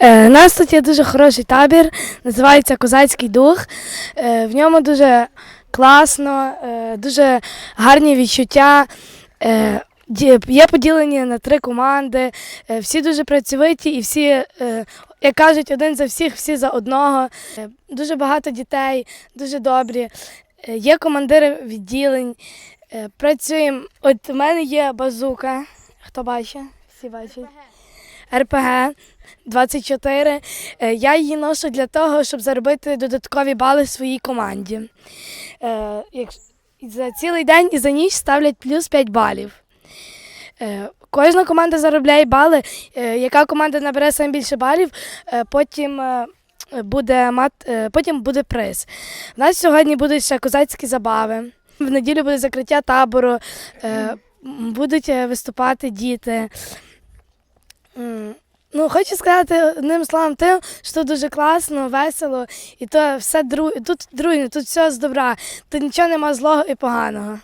Е, У нас тут є дуже хороший табір, називається Козацький дух. Е, В ньому дуже класно, е, дуже гарні відчуття. Є поділені на три команди, всі дуже працьовиті і всі, як кажуть, один за всіх, всі за одного. Дуже багато дітей, дуже добрі. Є командири відділень. Працюємо. От у мене є базука. Хто бачить? Всі бачать. РПГ 24. Е, Я її ношу для того, щоб заробити додаткові бали своїй команді. Е, За цілий день і за ніч ставлять плюс 5 балів. Е, Кожна команда заробляє бали. Яка команда набере саме більше балів, потім буде мат, потім буде приз. У нас сьогодні будуть ще козацькі забави. В неділю буде закриття табору, будуть виступати діти. Ну, хочу сказати одним словом тим, що дуже класно, весело, і то все дру... тут дружньо, тут все з добра, тут нічого нема злого і поганого.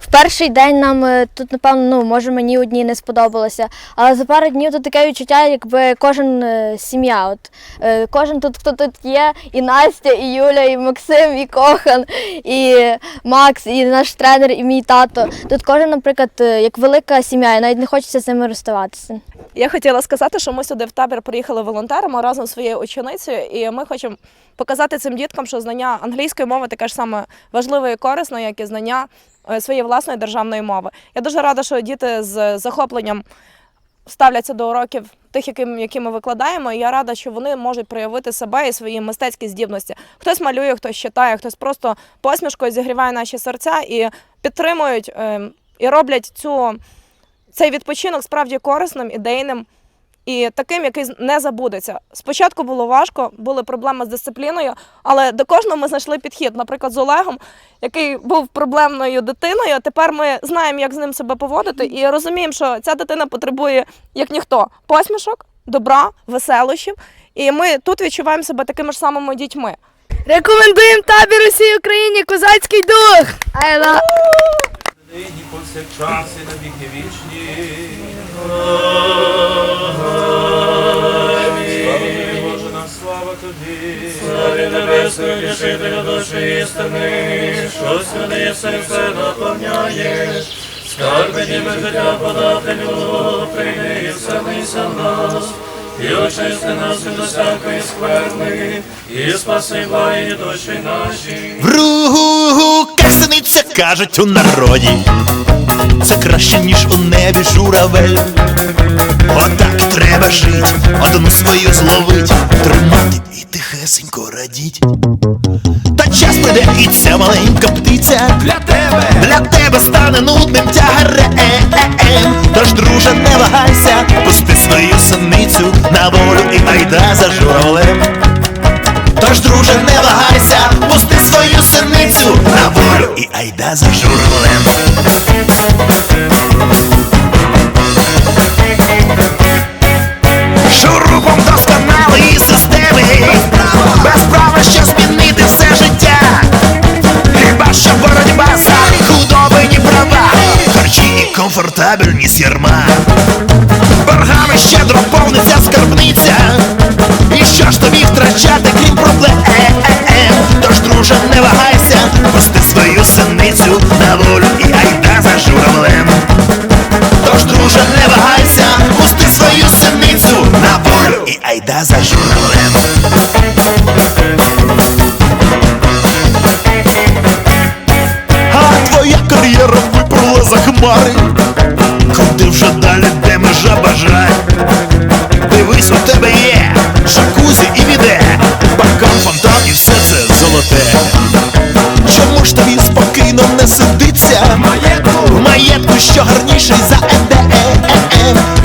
В перший день нам е, тут, напевно, ну, може мені одній не сподобалося. Але за пару днів тут таке відчуття, якби кожен е, сім'я. От, е, кожен тут, хто тут є, і Настя, і Юля, і Максим, і Кохан, і Макс, і наш тренер, і мій тато. Тут кожен, наприклад, як велика сім'я, і навіть не хочеться з ними розставатися. Я хотіла сказати, що ми сюди в табір приїхали волонтерами разом зі своєю ученицею, і ми хочемо показати цим діткам, що знання англійської мови таке ж саме важливе і корисне, як і знання своєї власної державної мови. Я дуже рада, що діти з захопленням ставляться до уроків тих, які ми викладаємо. І я рада, що вони можуть проявити себе і свої мистецькі здібності. Хтось малює, хтось читає, хтось просто посмішкою зігріває наші серця і підтримують е, і роблять цю цей відпочинок справді корисним, ідейним і таким, який не забудеться. Спочатку було важко, були проблеми з дисципліною, але до кожного ми знайшли підхід. Наприклад, з Олегом, який був проблемною дитиною. Тепер ми знаємо, як з ним себе поводити, і розуміємо, що ця дитина потребує як ніхто посмішок, добра, веселощів. І ми тут відчуваємо себе такими ж самими дітьми. Рекомендуємо табір усій Україні Козацький дух! Айла! Нині повсякчас і на віки вічні. Тобі. Славі небесної дішителю душі істини, що сюди серце наповняєш, скарби ніби життя подателю, прийди і вселися в нас, і очисти нас від усякої скверни, і спаси благі душі наші. В ругу касениця кажуть у народі. Це краще, ніж у небі журавель. Отак треба жить, одну свою зловить, тихесенько радіть. Та час прийде і ця маленька птиця для тебе, для тебе стане нудним тягарем. Тож, друже, не вагайся, пусти свою синицю на волю і айда за журавлем. Тож, друже, не вагайся, пусти свою синицю на волю і айда за журавлем. Ярма. Боргами щедро повниться скарбниця. І що ж тобі втрачати, крім проблем? Тож, друже, не вагайся, пусти свою синицю на волю і айда за журавлем. Тож, друже, не вагайся, пусти свою синицю на волю і айда за журавлем. Що гарніший за ЕДЕМ.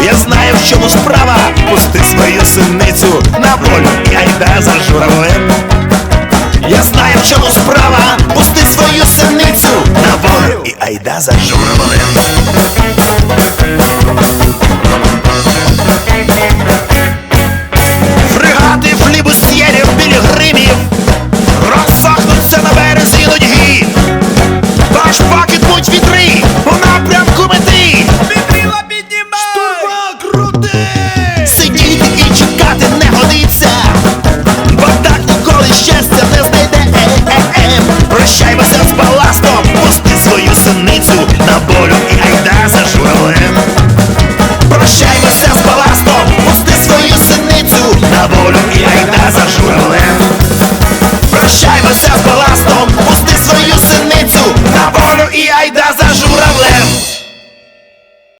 Я знаю, в чому справа. Пусти свою синицю на волю і айда за журавлем. Я знаю, в чому справа. Пусти свою синицю на волю і айда за журавлем. Когда зажжу